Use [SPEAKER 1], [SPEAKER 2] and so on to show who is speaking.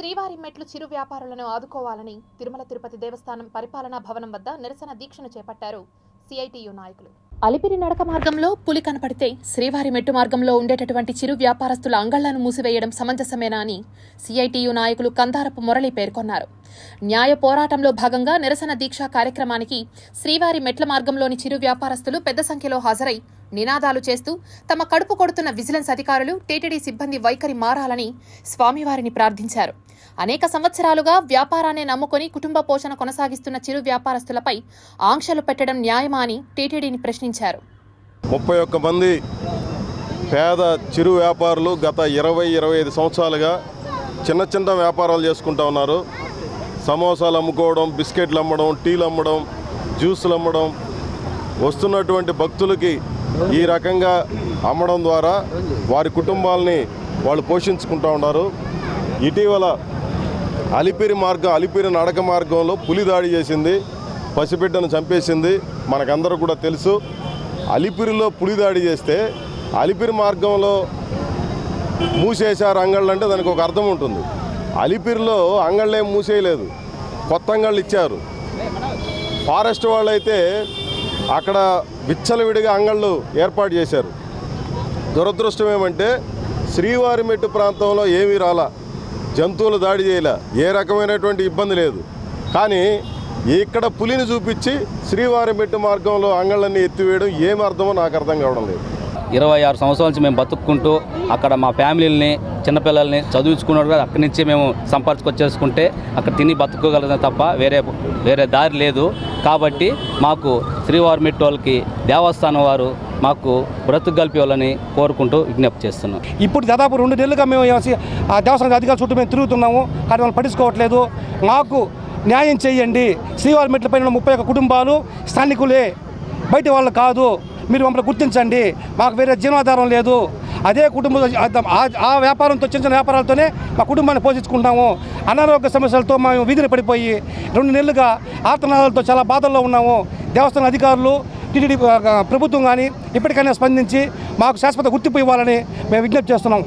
[SPEAKER 1] శ్రీవారి మెట్లు చిరు వ్యాపారులను ఆదుకోవాలని తిరుమల తిరుపతి దేవస్థానం పరిపాలనా భవనం వద్ద నిరసన దీక్షను చేపట్టారు సిఐటియు నాయకులు. అలిపిరి నడక మార్గంలో పులి కనపడితే శ్రీవారి మెట్టు మార్గంలో ఉండేటటువంటి చిరు వ్యాపారస్తుల అంగళ్ళను మూసివేయడం సమంజసమేనా అని సిఐటియు నాయకులు కందారపు మురళి పేర్కొన్నారు. న్యాయ పోరాటంలో భాగంగా నిరసన దీక్షా కార్యక్రమానికి శ్రీవారి మెట్ల మార్గంలోని చిరు వ్యాపారస్తులు పెద్ద సంఖ్యలో హాజరై నినాదాలు చేస్తూ తమ కడుపు కొడుతున్న విజిలెన్స్ అధికారులు టీటీడీ సిబ్బంది వైఖరి మారాలని స్వామివారిని ప్రార్థించారు. అనేక సంవత్సరాలుగా వ్యాపారాన్ని నమ్ముకొని కుటుంబ పోషణ కొనసాగిస్తున్న చిరు వ్యాపారస్తులపై ఆంక్షలు పెట్టడం న్యాయమా అని టీటీడీని ప్రశ్నించారు.
[SPEAKER 2] ముప్పై ఒక్క మంది పేద చిరు వ్యాపారులు గత ఇరవై ఇరవై ఐదు సంవత్సరాలుగా చిన్న చిన్న వ్యాపారాలు చేసుకుంటా ఉన్నారు. సమోసాలు అమ్ముకోవడం బిస్కెట్లు అమ్మడం టీలు అమ్మడం జ్యూసులు అమ్మడం వస్తున్నటువంటి భక్తులకి ఈ రకంగా అమ్మడం ద్వారా వారి కుటుంబాలని వాళ్ళు పోషించుకుంటూ ఉన్నారు. ఇటీవల అలిపిరి మార్గం అలిపిరి నడక మార్గంలో పులి దాడి చేసింది. పసిబిడ్డను చంపేసింది మనకందరూ కూడా తెలుసు. అలిపిరిలో పులి దాడి చేస్తే అలిపిరి మార్గంలో మూసేశారు అంగళ్ళు అంటే దానికి ఒక అర్థం ఉంటుంది. అలిపిరిలో అంగళ్ళేం మూసేయలేదు కొత్త అంగళ్ళు ఇచ్చారు. ఫారెస్ట్ వాళ్ళు అయితే అక్కడ విచ్చలవిడిగా అంగళ్ళు ఏర్పాటు చేశారు. దురదృష్టం ఏమంటే శ్రీవారిమెట్టు ప్రాంతంలో ఏమీ రాలా జంతువులు దాడి చేయలే ఏ రకమైనటువంటి ఇబ్బంది లేదు. కానీ ఇక్కడ పులిని చూపించి శ్రీవారి మెట్టు మార్గంలో అంగళ్ళన్నీ ఎత్తివేయడం ఏమి అర్థమో నాకు అర్థం కావడం లేదు.
[SPEAKER 3] ఇరవై ఆరు సంవత్సరాల నుంచి మేము బతుక్కుంటూ అక్కడ మా ఫ్యామిలీని చిన్నపిల్లల్ని చదివించుకున్నారు కదా అక్కడి నుంచి మేము సంపాదించుకొచ్చేసుకుంటే అక్కడ తిని బతుకోగలదు తప్ప వేరే వేరే దారి లేదు. కాబట్టి మాకు శ్రీవారి మెట్టు వాళ్ళకి దేవస్థానం వారు మాకు బ్రతుకు కల్పించాలని కోరుకుంటూ విజ్ఞప్తి చేస్తున్నాం.
[SPEAKER 4] ఇప్పుడు దాదాపు రెండు నెలలుగా మేము దేవస్థానం అధికారుల చుట్టూ మేము తిరుగుతున్నాము. కానీ వాళ్ళు పట్టించుకోవట్లేదు. మాకు న్యాయం చేయండి. శ్రీవారి మెట్ల పైన ముప్పై ఒక్క కుటుంబాలు స్థానికులే. బయట వాళ్ళు కాదు. మీరు మమ్మల్ని గుర్తించండి. మాకు వేరే జీవనాధారం లేదు. అదే కుటుంబం ఆ- ఆ వ్యాపారంతో చిన్న చిన్న వ్యాపారాలతోనే మా కుటుంబాన్ని పోషించుకుంటాము అనారోగ్య సమస్యలతో మేము వీధిని పడిపోయి రెండు నెలలుగా ఆర్తనాదాలతో చాలా బాధల్లో ఉన్నాము. దేవస్థాన అధికారులు టీటీడీ ప్రభుత్వం కానీ ఇప్పటికైనా స్పందించి మాకు శాశ్వత గుర్తింపు ఇవ్వాలని మేము విజ్ఞప్తి చేస్తున్నాం.